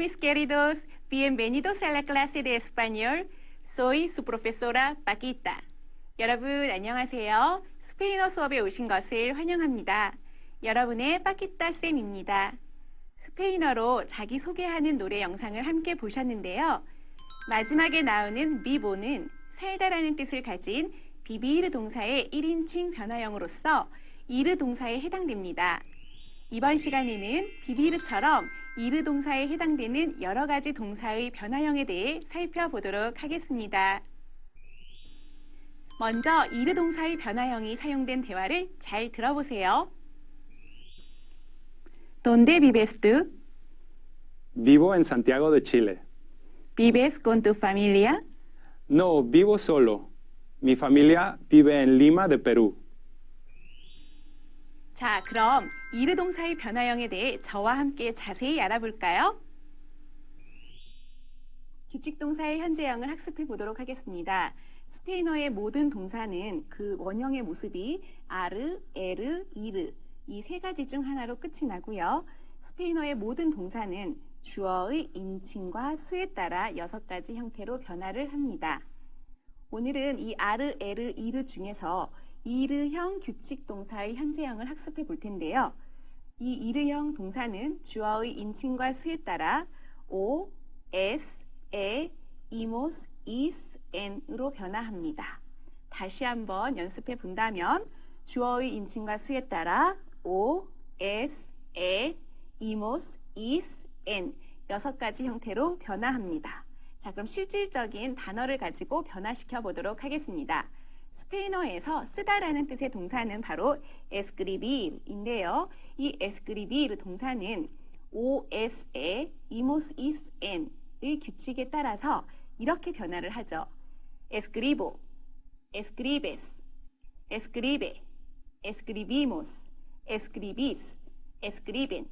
mis queridos. Bienvenidos a la clase de español. Soy su profesora Paquita. 여러분 안녕하세요. 스페인어 수업에 오신 것을 환영합니다. 여러분의 빠키타 쌤입니다. 스페인어로 자기 소개하는 노래 영상을 함께 보셨는데요. 마지막에 나오는 미보는 살다라는 뜻을 가진 비비르 동사의 1인칭 변화형으로서 이르 동사에 해당됩니다. 이번 시간에는 비비르처럼 이르 동사에 해당되는 여러 가지 동사의 변화형에 대해 살펴보도록 하겠습니다. 먼저 이르 동사의 변화형이 사용된 대화를 잘 들어보세요. ¿Dónde vives tú? Vivo en Santiago de Chile. ¿Vives con tu familia? No, vivo solo. Mi familia vive en Lima de Perú. 자, 그럼 이르 동사의 변화형에 대해 저와 함께 자세히 알아볼까요? 규칙 동사의 현재형을 학습해 보도록 하겠습니다. 스페인어의 모든 동사는 그 원형의 모습이 아르, 에르, 이르 이 세 가지 중 하나로 끝이 나고요. 스페인어의 모든 동사는 주어의 인칭과 수에 따라 여섯 가지 형태로 변화를 합니다. 오늘은 이 아르, 에르, 이르 중에서 이르형 규칙 동사의 현재형을 학습해 볼 텐데요. 이 이르형 동사는 주어의 인칭과 수에 따라 o, s, e, imos, is, n으로 변화합니다. 다시 한번 연습해 본다면 주어의 인칭과 수에 따라 o, s, e, imos, is, n 여섯 가지 형태로 변화합니다. 자, 그럼 실질적인 단어를 가지고 변화시켜 보도록 하겠습니다. 스페인어에서 쓰다라는 뜻의 동사는 바로 escribir인데요. 이 escribir 동사는 os에 imos, is, n의 규칙에 따라서 이렇게 변화를 하죠. escribo, escribes, escribe, escribimos, escribís, escriben.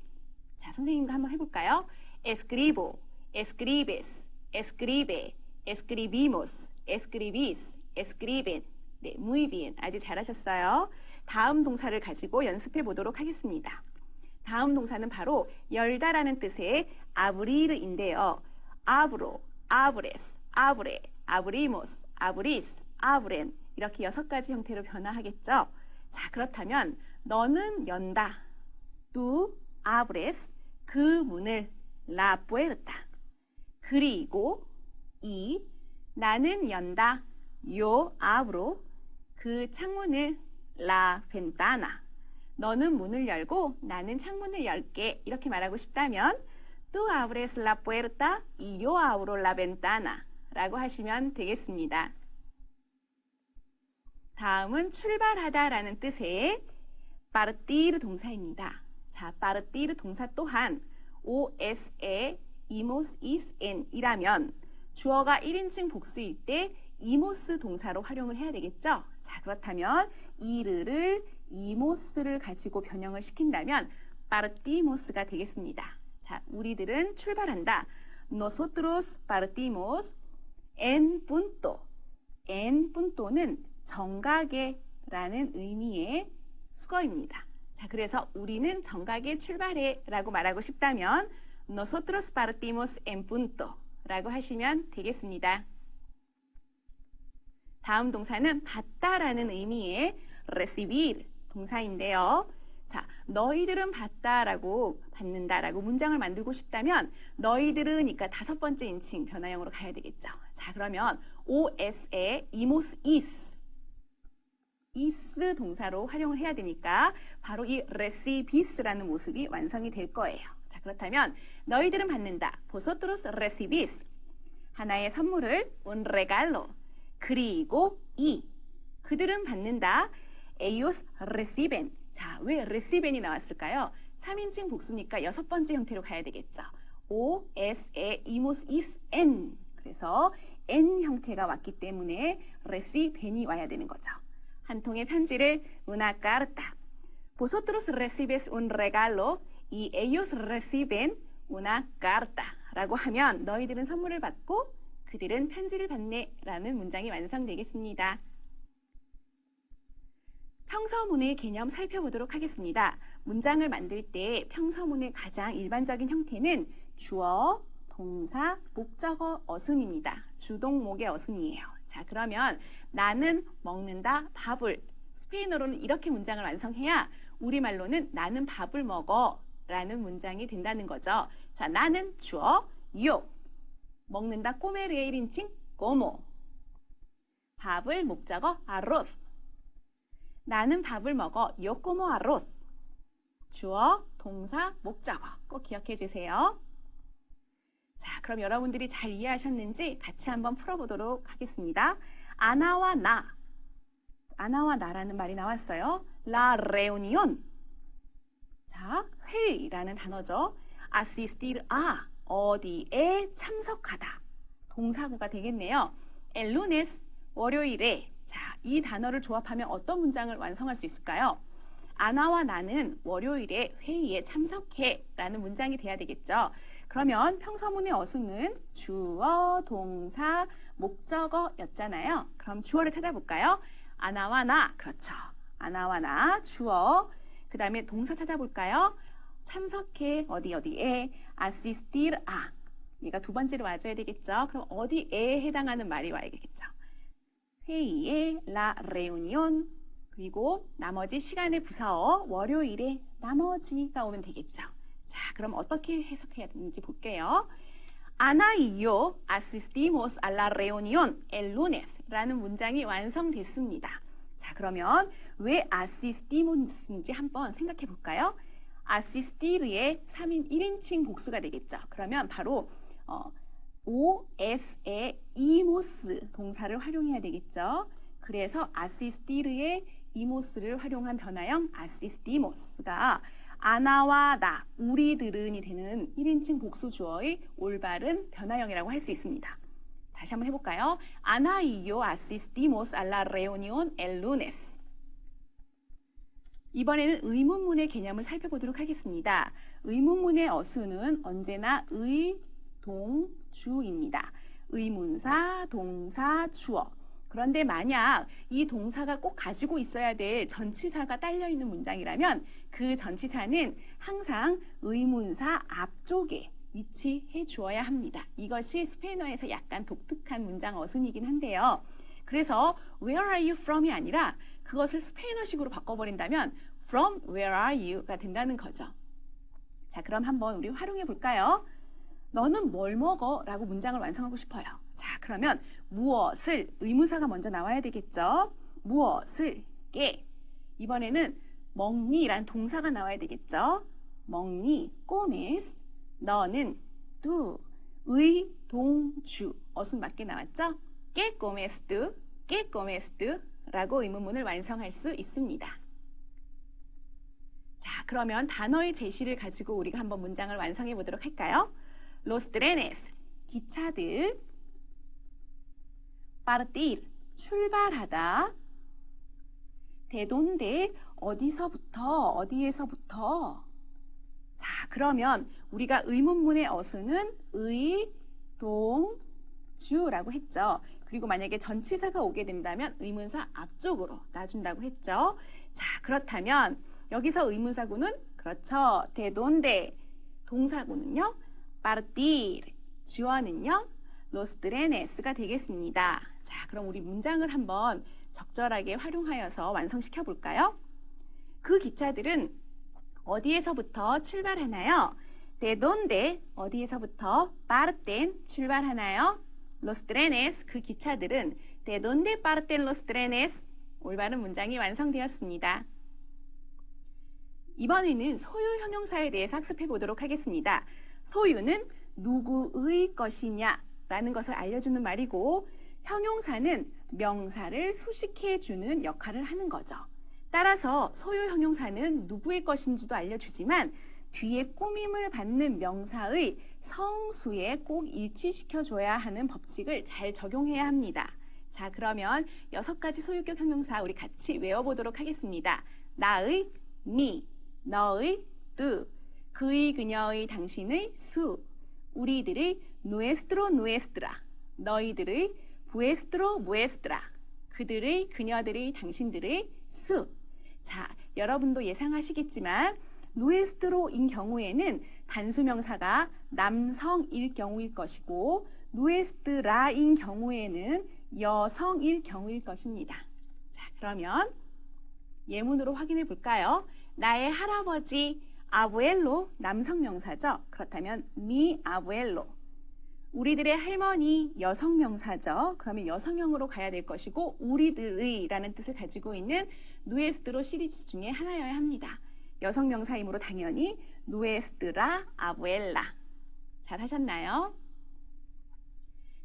자, 선생님과 한번 해볼까요? escribo, escribes, escribe, escribimos, escribís, escriben. 네, muy bien. 아주 잘하셨어요. 다음 동사를 가지고 연습해 보도록 하겠습니다. 다음 동사는 바로 열다라는 뜻의 aburir인데요. abro, abres, abre, abrimos, abrís, abren 이렇게 여섯 가지 형태로 변화하겠죠. 자, 그렇다면 너는 연다. tú abres 그 문을 la puerta. 그리고 이 나는 연다. yo abro 그 창문을 la ventana. 너는 문을 열고 나는 창문을 열게 이렇게 말하고 싶다면 tú abres la puerta y yo abro la ventana 라고 하시면 되겠습니다. 다음은 출발하다 라는 뜻의 partir 동사입니다. 자, partir 동사 또한 os에 imos, is, n 이라면 주어가 1인칭 복수일 때 이모스 동사로 활용을 해야 되겠죠? 자, 그렇다면 이르를 이모스를 가지고 변형을 시킨다면 partimos가 되겠습니다. 자, 우리들은 출발한다. Nosotros partimos en punto. en punto는 정각에 라는 의미의 수거입니다. 자, 그래서 우리는 정각에 출발해 라고 말하고 싶다면 Nosotros partimos en punto 라고 하시면 되겠습니다. 다음 동사는 받다라는 의미의 recibir 동사인데요. 자, 너희들은 받다라고 받는다라고 문장을 만들고 싶다면 너희들은니까 다섯 번째 인칭 변화형으로 가야 되겠죠. 자, 그러면 os에 imos is is 동사로 활용을 해야 되니까 바로 이 recibis라는 모습이 완성이 될 거예요. 자, 그렇다면 너희들은 받는다. vosotros recibís 하나의 선물을 un regalo 그리고 이 그들은 받는다. ellos reciben. 자, 왜 reciben이 나왔을까요? 3인칭 복수니까 여섯 번째 형태로 가야 되겠죠. o, s, e, imos, is, n. 그래서 n 형태가 왔기 때문에 reciben이 와야 되는 거죠. 한 통의 편지를 una carta. Vosotros recibes un regalo y ellos reciben una carta. 라고 하면 너희들은 선물을 받고 그들은 편지를 받네 라는 문장이 완성되겠습니다. 평서문의 개념 살펴보도록 하겠습니다. 문장을 만들 때 평서문의 가장 일반적인 형태는 주어, 동사, 목적어 어순입니다. 주동목의 어순이에요. 자, 그러면 나는 먹는다 밥을 스페인어로는 이렇게 문장을 완성해야 우리말로는 나는 밥을 먹어 라는 문장이 된다는 거죠. 자, 나는 주어 yo 먹는다 꼬메르의 1인칭 como 밥을 목적어 arroz 나는 밥을 먹어 como arroz 주어, 동사, 목적어 꼭 기억해 주세요. 자, 그럼 여러분들이 잘 이해하셨는지 같이 한번 풀어보도록 하겠습니다. 아나와 나. 아나와 나라는 말이 나왔어요. La reunión. 자, 회의라는 단어죠. asistir a. 어디에 참석하다. 동사구가 되겠네요. El lunes. 월요일에. 자, 이 단어를 조합하면 어떤 문장을 완성할 수 있을까요? 아나와 나는 월요일에 회의에 참석해 라는 문장이 돼야 되겠죠. 그러면 평서문의 어순은 주어, 동사, 목적어였잖아요. 그럼 주어를 찾아볼까요? 아나와 나. 그렇죠. 아나와 나. 주어. 그 다음에 동사 찾아볼까요? 참석해. 어디 어디에. Asistir a. 얘가 두 번째로 와줘야 되겠죠. 그럼 어디에 해당하는 말이 와야겠죠. 회의에 la reunión. 그리고 나머지 시간의 부사어 월요일에 나머지가 오면 되겠죠. 자, 그럼 어떻게 해석해야 되는지 볼게요. Ana y yo asistimos a la reunión el lunes 라는 문장이 완성됐습니다. 자, 그러면 왜 asistimos인지 한번 생각해 볼까요? Assistir의 3인 1인칭 복수가 되겠죠. 그러면 바로 어, os의 imos 동사를 활용해야 되겠죠. 그래서 assistir의 이모스를 활용한 변화형 assistimos가 아나와 나, 우리들은이 되는 1인칭 복수 주어의 올바른 변화형이라고 할 수 있습니다. 다시 한번 해볼까요? Yo asistimos a la reunión el lunes. 이번에는 의문문의 개념을 살펴보도록 하겠습니다. 의문문의 어수는 언제나 의, 동, 주입니다. 의문사, 동사, 주어. 그런데 만약 이 동사가 꼭 가지고 있어야 될 전치사가 딸려 있는 문장이라면 그 전치사는 항상 의문사 앞쪽에 위치해 주어야 합니다. 이것이 스페인어에서 약간 독특한 문장 어순이긴 한데요. 그래서 where are you from이 아니라 그것을 스페인어식으로 바꿔버린다면 from where are you가 된다는 거죠. 자, 그럼 한번 우리 활용해 볼까요? 너는 뭘 먹어? 라고 문장을 완성하고 싶어요. 자, 그러면 무엇을 의문사가 먼저 나와야 되겠죠? 무엇을 깨. 이번에는 먹니란 동사가 나와야 되겠죠? 먹니, comes. 너는 do. 의, 동, 주. 어순 맞게 나왔죠? 깨 comes tú, 깨 comes tú 라고 의문문을 완성할 수 있습니다. 자, 그러면 단어의 제시를 가지고 우리가 한번 문장을 완성해 보도록 할까요? Los trenes, 기차들. partir, 출발하다. 대돈데, 어디서부터, 어디에서부터. 자, 그러면 우리가 의문문의 어수는 의, 동, 주라고 했죠. 그리고 만약에 전치사가 오게 된다면 의문사 앞쪽으로 놔준다고 했죠. 자, 그렇다면 여기서 의문사구는 그렇죠. 대돈데 동사구는요. partir 주어는요. trenes가 되겠습니다. 자, 그럼 우리 문장을 한번 적절하게 활용하여서 완성시켜 볼까요? 그 기차들은 어디에서부터 출발하나요? donde 어디에서부터 parten 출발하나요? Los trenes 그 기차들은 de donde parten los trenes 올바른 문장이 완성되었습니다. 이번에는 소유 형용사에 대해서 학습해 보도록 하겠습니다. 소유는 누구의 것이냐 라는 것을 알려주는 말이고 형용사는 명사를 수식해 주는 역할을 하는 거죠. 따라서 소유 형용사는 누구의 것인지도 알려주지만 뒤에 꾸밈을 받는 명사의 성수에 꼭 일치시켜 줘야 하는 법칙을 잘 적용해야 합니다. 자, 그러면 여섯 가지 소유격 형용사 우리 같이 외워보도록 하겠습니다. 나의 me, 너의 tú, 그의 그녀의 당신의 su, 우리들의 nuestro nuestra, 너희들의 vuestro vuestra, 그들의 그녀들의 당신들의 su. 자, 여러분도 예상하시겠지만 누에스트로인 경우에는 단수명사가 남성일 경우일 것이고 누에스트라인 경우에는 여성일 경우일 것입니다. 자, 그러면 예문으로 확인해 볼까요? 나의 할아버지 아부엘로 남성 명사죠. 그렇다면 미 아부엘로. 우리들의 할머니 여성 명사죠. 그러면 여성형으로 가야 될 것이고 우리들의라는 뜻을 가지고 있는 누에스트로 시리즈 중에 하나여야 합니다. 여성 명사이므로 당연히 누에스트라 아부엘라. 잘 하셨나요?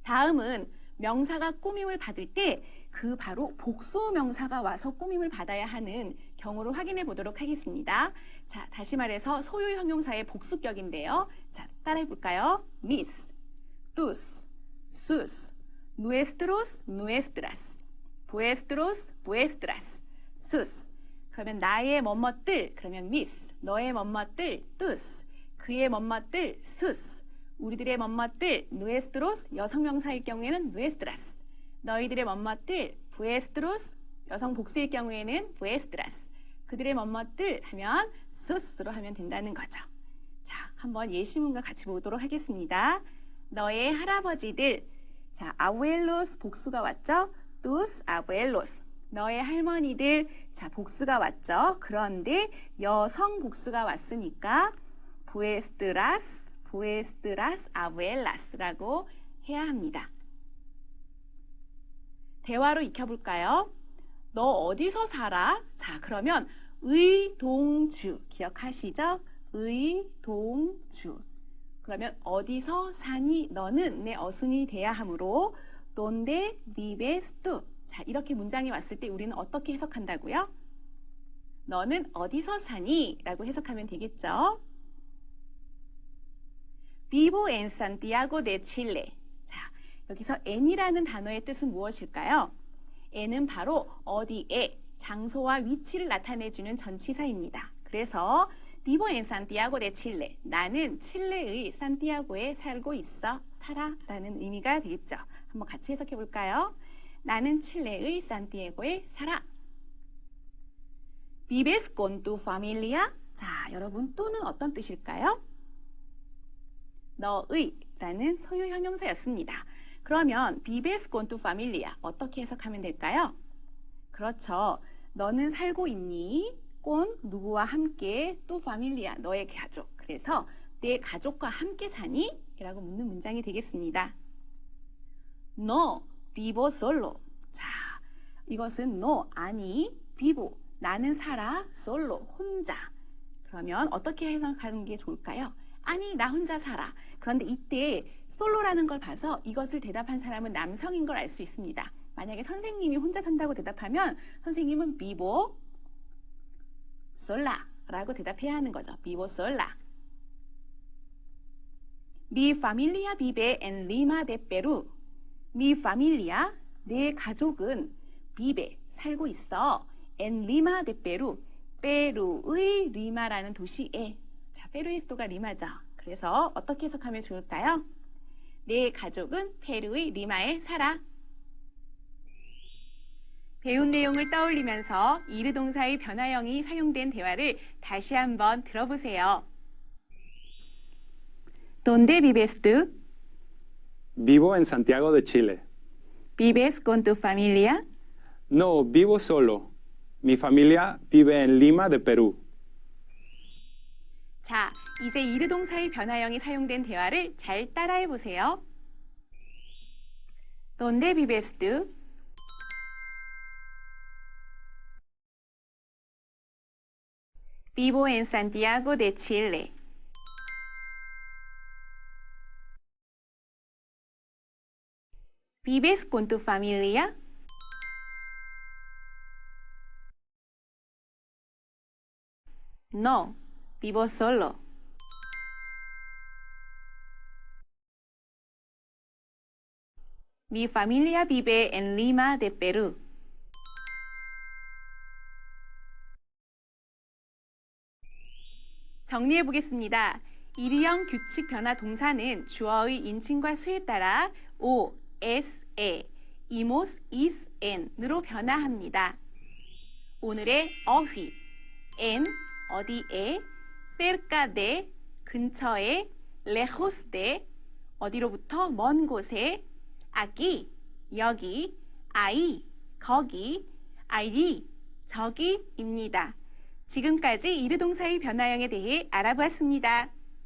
다음은 명사가 꾸밈을 받을 때 그 바로 복수 명사가 와서 꾸밈을 받아야 하는 경우를 확인해 보도록 하겠습니다. 자, 다시 말해서 소유 형용사의 복수격인데요. 자, 따라해 볼까요? miss, tus, sus, nuestros, nuestras, vuestros, vuestras, sus. 그러면 나의 뭐뭇들 그러면 miss, 너의 뭐뭇들 tus, 그의 뭐뭇들 sus, 우리들의 멋멋들 누에스트로스 여성명사일 경우에는 누에스트라스 너희들의 멋멋들 부에스트로스 여성 복수일 경우에는 부에스트라스 그들의 멋멋들 하면 수스로 하면 된다는 거죠. 자, 한번 예시문과 같이 보도록 하겠습니다. 너의 할아버지들 자, 아부엘로스 복수가 왔죠? tus 아부엘로스 너의 할머니들 자, 복수가 왔죠? 그런데 여성 복수가 왔으니까 부에스트라스 부에스트라스 아부엘라스라고 해야 합니다. 대화로 익혀볼까요? 너 어디서 살아? 자, 그러면 의동주 기억하시죠? 의동주. 그러면 어디서 사니? 너는 내 어순이 돼야 하므로 vives tú? 자, 이렇게 문장이 왔을 때 우리는 어떻게 해석한다고요? 너는 어디서 사니? 라고 해석하면 되겠죠? Vivo en Santiago de Chile. 자, 여기서 en이라는 단어의 뜻은 무엇일까요? en은 바로 어디에 장소와 위치를 나타내주는 전치사입니다. 그래서 vivo en Santiago de Chile. 나는 칠레의 산티아고에 살고 있어. 살아 라는 의미가 되겠죠. 한번 같이 해석해 볼까요? 나는 칠레의 산티아고에 살아. ¿Vives con tu familia? 자, 여러분, 또는 어떤 뜻일까요? 너의 라는 소유 형용사였습니다. 그러면 vives con tu familia 어떻게 해석하면 될까요? 그렇죠. 너는 살고 있니? con 누구와 함께 tu familia 너의 가족. 그래서 내 가족과 함께 사니? 라고 묻는 문장이 되겠습니다. No vivo solo. 자, 이것은 no 아니 vivo 나는 살아 solo 혼자. 그러면 어떻게 해석하는 게 좋을까요? 아니 나 혼자 살아. 그런데 이때 솔로라는 걸 봐서 이것을 대답한 사람은 남성인 걸 알 수 있습니다. 만약에 선생님이 혼자 산다고 대답하면 선생님은 비보 솔라라고 대답해야 하는 거죠. 비보 솔라. Mi familia vive en Lima de Perú. Mi familia 내 가족은 vive 살고 있어. En Lima de Perú. 페루의 리마라는 도시에 자, 페루의 수도가 리마죠. 그래서 어떻게 해석하면 좋을까요? 내 가족은 페루의 리마에 살아. 배운 내용을 떠올리면서 이르 동사의 변화형이 사용된 대화를 다시 한번 들어보세요. ¿Dónde vives tú? Vivo en Santiago de Chile. ¿Vives con tu familia? No, vivo solo. Mi familia vive en Lima de Perú. 자, 이제 이르 동사의 변화형이 사용된 대화를 잘 따라해 보세요. ¿Dónde vives tú? Vivo en Santiago de Chile. ¿Vives con tu familia? No, vivo solo. Mi familia vive en Lima de Perú. 정리해 보겠습니다. 일형 규칙 변화 동사는 주어의 인칭과 수에 따라 o, s, e, imos, is, n으로 변화합니다. 오늘의 어휘, n, 어디에, cerca de, 근처에, lejos de, 어디로부터 먼 곳에, aquí, 여기, ahí, 거기, allí, 저기입니다. 지금까지 이르동사의 변화형에 대해 알아보았습니다.